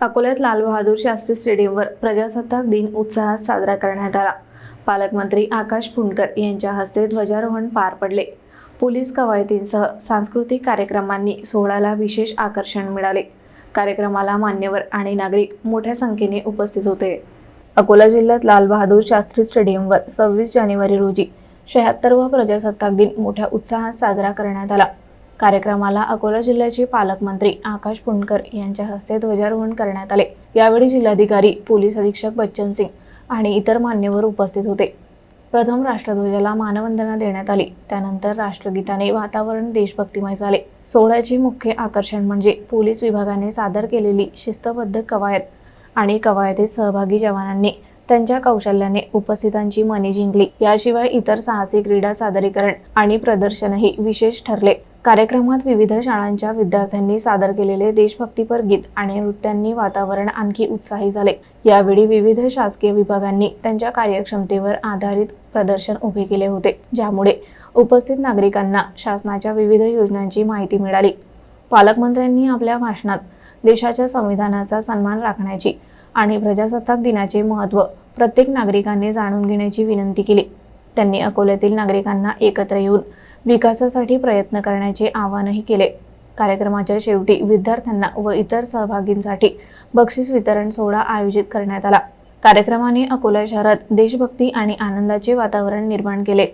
अकोल्यात लाल बहादूर शास्त्री स्टेडियमवर प्रजासत्ताक दिन उत्साहात साजरा करण्यात आला. पालकमंत्री आकाश फुंडकर यांच्या हस्ते ध्वजारोहण पार पडले. पोलीस कवायतींसह सांस्कृतिक कार्यक्रमांनी सोहळ्याला विशेष आकर्षण मिळाले. कार्यक्रमाला मान्यवर आणि नागरिक मोठ्या संख्येने उपस्थित होते. अकोला जिल्ह्यात लालबहादूर शास्त्री स्टेडियमवर सव्वीस जानेवारी रोजी शहात्तरवा प्रजासत्ताक दिन मोठ्या उत्साहात साजरा करण्यात आला. कार्यक्रमाला अकोला जिल्ह्याचे पालकमंत्री आकाश पुणकर यांच्या हस्ते ध्वजारोहण करण्यात आले. यावेळी जिल्हाधिकारी पोलीस अधीक्षक बच्चन सिंग आणि इतर मान्यवर उपस्थित होते. प्रथम राष्ट्रध्वजाला मानवंदना देण्यात आली. त्यानंतर राष्ट्रगीताने वातावरण देशभक्तिमय झाले. सोहळ्याचे मुख्य आकर्षण म्हणजे पोलीस विभागाने सादर केलेली शिस्तबद्ध कवायत आणि कवायतीत सहभागी जवानांनी त्यांच्या कौशल्याने उपस्थितांची मने जिंकली. याशिवाय इतर साहसी क्रीडा सादरीकरण आणि प्रदर्शनही विशेष ठरले. कार्यक्रमात विविध शाळांच्या विद्यार्थ्यांनी सादर केलेले देशभक्तीपर गीत आणि नृत्यांनी वातावरण आणखी उत्साही झाले. यावेळी विविध शासकीय विभागांनी त्यांच्या कार्यक्षमतेवर आधारित प्रदर्शन उभे केले होते. ज्यामुळे उपस्थित नागरिकांना शासनाच्या विविध योजनांची माहिती मिळाली. पालकमंत्र्यांनी आपल्या भाषणात देशाच्या संविधानाचा सन्मान राखण्याची आणि प्रजासत्ताक दिनाचे महत्त्व प्रत्येक नागरिकांनी जाणून घेण्याची विनंती केली. त्यांनी अकोल्यातील नागरिकांना एकत्र येऊन विकासासाठी प्रयत्न करण्याचे आवाहनही केले. कार्यक्रमाच्या शेवटी विद्यार्थ्यांना व इतर सहभागींसाठी बक्षीस वितरण सोहळा आयोजित करण्यात आला. कार्यक्रमाने अकोला शहरात देशभक्ती आणि आनंदाचे वातावरण निर्माण केले.